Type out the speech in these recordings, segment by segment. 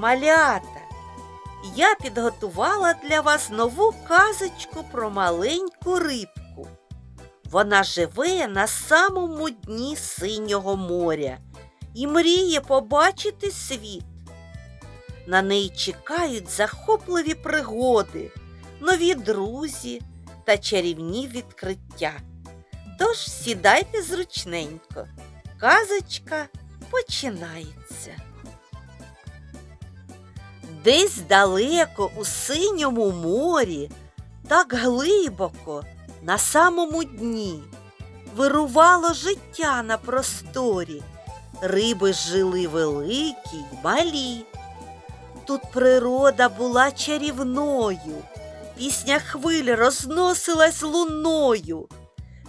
малята! Я підготувала для вас нову казочку про маленьку рибку. Вона живе на самому дні синього моря і мріє побачити світ. На неї чекають захопливі пригоди, нові друзі та чарівні відкриття. Тож сідайте зручненько. Казочка починається. Десь далеко у синьому морі, так глибоко, на самому дні, вирувало життя на просторі. Риби жили великі й малі. Тут природа була чарівною, пісня хвиль розносилась луною,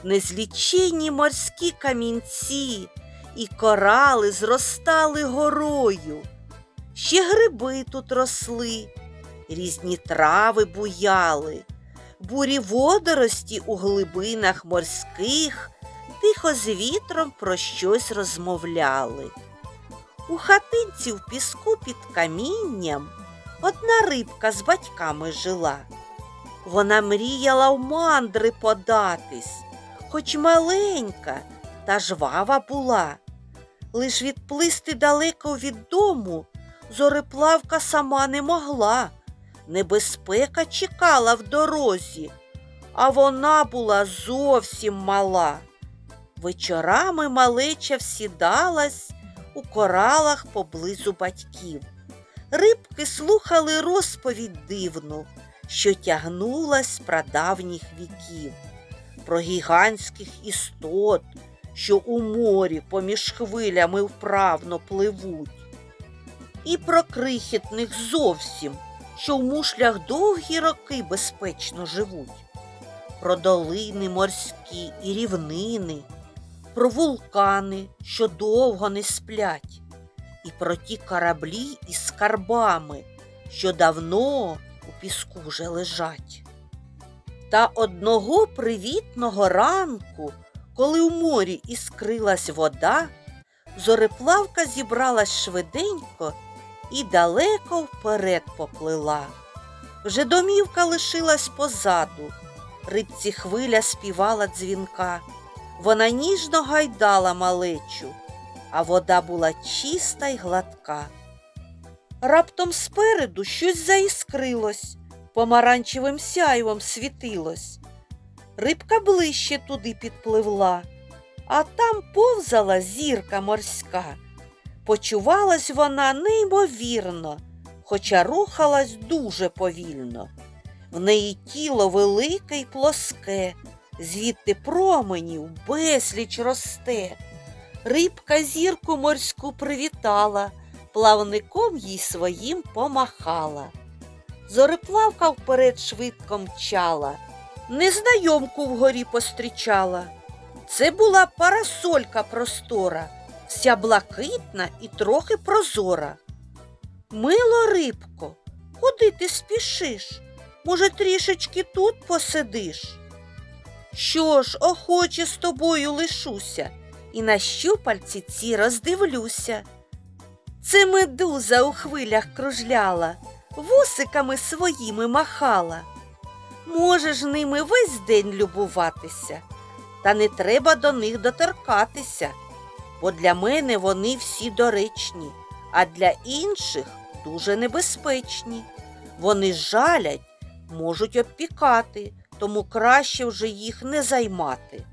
незліченні морські камінці і корали зростали горою. Ще гриби тут росли, різні трави буяли, бурі водорості у глибинах морських тихо з вітром про щось розмовляли. У хатинці в піску під камінням одна рибка з батьками жила. Вона мріяла в мандри податись, хоч маленька та жвава була. Лиш відплисти далеко від дому зореплавка сама не могла. Небезпека чекала в дорозі, а вона була зовсім мала. Вечорами малеча всідалась у коралах поблизу батьків. Рибки слухали розповідь дивну, що тягнулась з прадавніх віків, про гігантських істот, що у морі поміж хвилями вправно пливуть, і про крихітних зовсім, що в мушлях довгі роки безпечно живуть, про долини морські і рівнини, про вулкани, що довго не сплять, і про ті кораблі із скарбами, що давно у піску вже лежать. Та одного привітного ранку, коли у морі іскрилась вода, зореплавка зібралась швиденько і далеко вперед поплила. Вже домівка лишилась позаду, рибці хвиля співала дзвінка, вона ніжно гайдала малечу, а вода була чиста й гладка. Раптом спереду щось заіскрилось, помаранчевим сяйвом світилось. Рибка ближче туди підпливла, а там повзала зірка морська. Почувалась вона неймовірно, хоча рухалась дуже повільно. В неї тіло велике й плоске, звідти променів безліч росте. Рибка зірку морську привітала, плавником їй своїм помахала. Зореплавка вперед швидко мчала, незнайомку вгорі пострічала. Це була парасолька простора, вся блакитна і трохи прозора. Мило рибко, куди ти спішиш? Може, трішечки тут посидиш? Що ж, охоче з тобою лишуся, і на щупальці ці роздивлюся. Це медуза у хвилях кружляла, вусиками своїми махала. Можеш ними весь день любуватися, та не треба до них доторкатися, бо для мене вони всі доречні, а для інших дуже небезпечні. Вони жалять, можуть обпікати, тому краще вже їх не займати.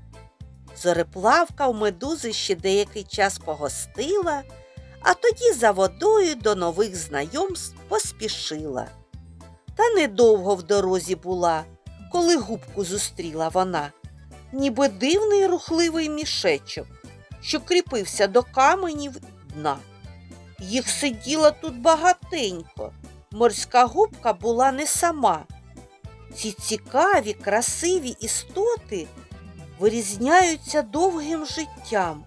Зореплавка в медузи ще деякий час погостила, а тоді за водою до нових знайомств поспішила. Та недовго в дорозі була, коли губку зустріла вона, ніби дивний рухливий мішечок, що кріпився до каменів дна. Їх сиділо тут багатенько, морська губка була не сама. Ці цікаві, красиві істоти вирізняються довгим життям.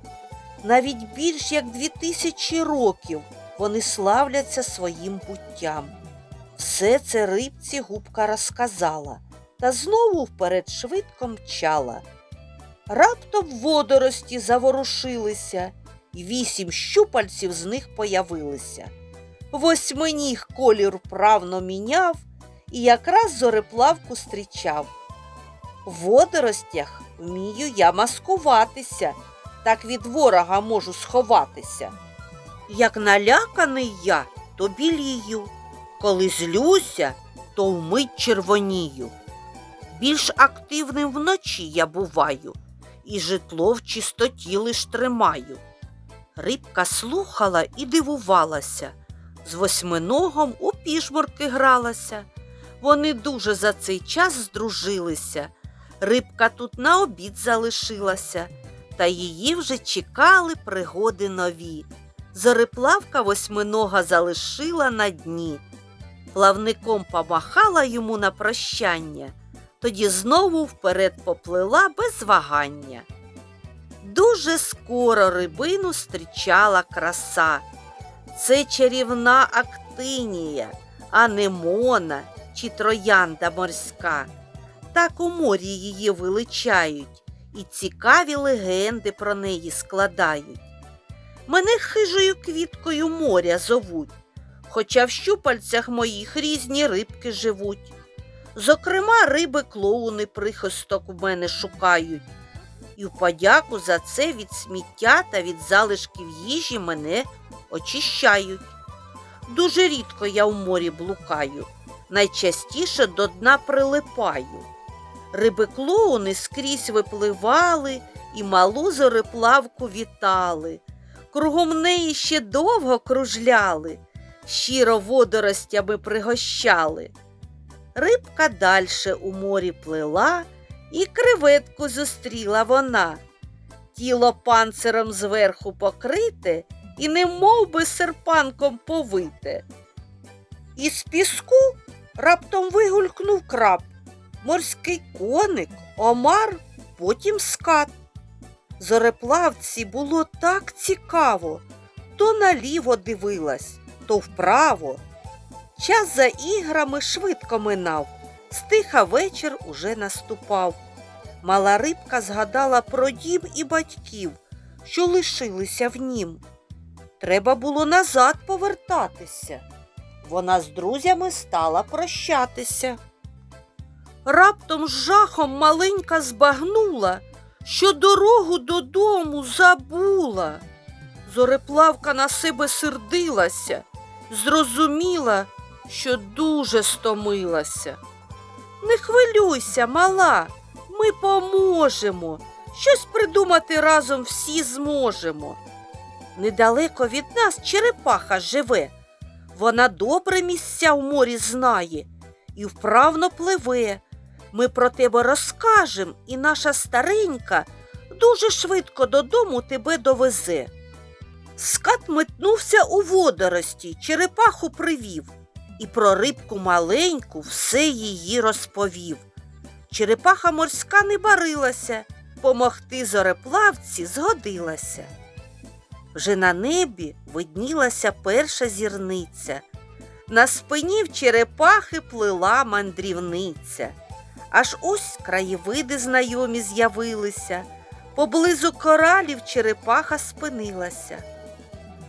Навіть більш як дві тисячі років вони славляться своїм буттям. Все це рибці губка розказала та знову вперед швидко мчала. Раптом водорості заворушилися, і вісім щупальців з них появилися. Восьминіг колір вправно міняв і якраз зореплавку зустрічав. В водоростях вмію я маскуватися, так від ворога можу сховатися. Як наляканий я, то білію, коли злюся, то вмить червонію. Більш активним вночі я буваю, і житло в чистоті лиш тримаю. Рибка слухала і дивувалася. З восьминогом у пішмурки гралася. Вони дуже за цей час здружилися. Рибка тут на обід залишилася, та її вже чекали пригоди нові. Зореплавка восьминога залишила на дні. Плавником помахала йому на прощання, тоді знову вперед поплила без вагання. Дуже скоро рибину зустрічала краса. Це чарівна актинія, анемона чи троянда морська. Так у морі її величають і цікаві легенди про неї складають. Мене хижою квіткою моря зовуть, хоча в щупальцях моїх різні рибки живуть. Зокрема, риби клоуни прихисток у мене шукають, і в подяку за це від сміття та від залишків їжі мене очищають. Дуже рідко я в морі блукаю, найчастіше до дна прилипаю. Риби клоуни скрізь випливали і малу зореплавку вітали. Кругом неї ще довго кружляли, щиро водоростями пригощали. Рибка дальше у морі плила, і креветку зустріла вона. Тіло панциром зверху покрите і немов би серпанком повите. Із піску раптом вигулькнув краб, морський коник, омар, потім скат. Зореплавці було так цікаво, то наліво дивилась, то вправо. Час за іграми швидко минав, стиха вечір уже наступав. Мала рибка згадала про дім і батьків, що лишилися в нім. Треба було назад повертатися. Вона з друзями стала прощатися. Раптом з жахом маленька збагнула, що дорогу додому забула. Зореплавка на себе сердилася, зрозуміла, що дуже стомилася. Не хвилюйся, мала, ми поможемо. Щось придумати разом всі зможемо. Недалеко від нас черепаха живе. Вона добре місця в морі знає і вправно пливе. Ми про тебе розкажем, і наша старенька дуже швидко додому тебе довезе. Скат метнувся у водорості, черепаху привів і про рибку маленьку все її розповів. Черепаха морська не барилася, помогти зореплавці згодилася. Вже на небі виднілася перша зірниця. На спині в черепахи плила мандрівниця. Аж ось краєвиди знайомі з'явилися. Поблизу коралів черепаха спинилася.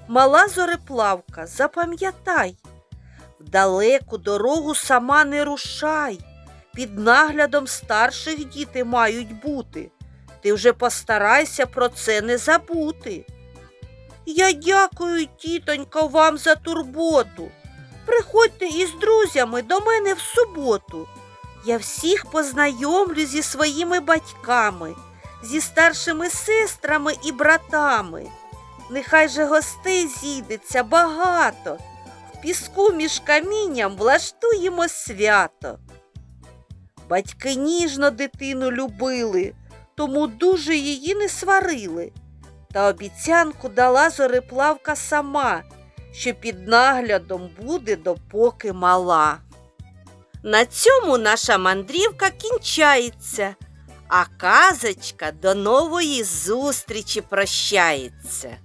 Мала зореплавка, запам'ятай, далеку дорогу сама не рушай. Під наглядом старших діти мають бути. Ти вже постарайся про це не забути. Я дякую, тітонько, вам за турботу. Приходьте із друзями до мене в суботу. Я всіх познайомлю зі своїми батьками, зі старшими сестрами і братами. Нехай же гостей зійдеться багато. Піску між камінням влаштуємо свято. Батьки ніжно дитину любили, тому дуже її не сварили. Та обіцянку дала зореплавка сама, що під наглядом буде допоки мала. На цьому наша мандрівка кінчається, а казочка до нової зустрічі прощається.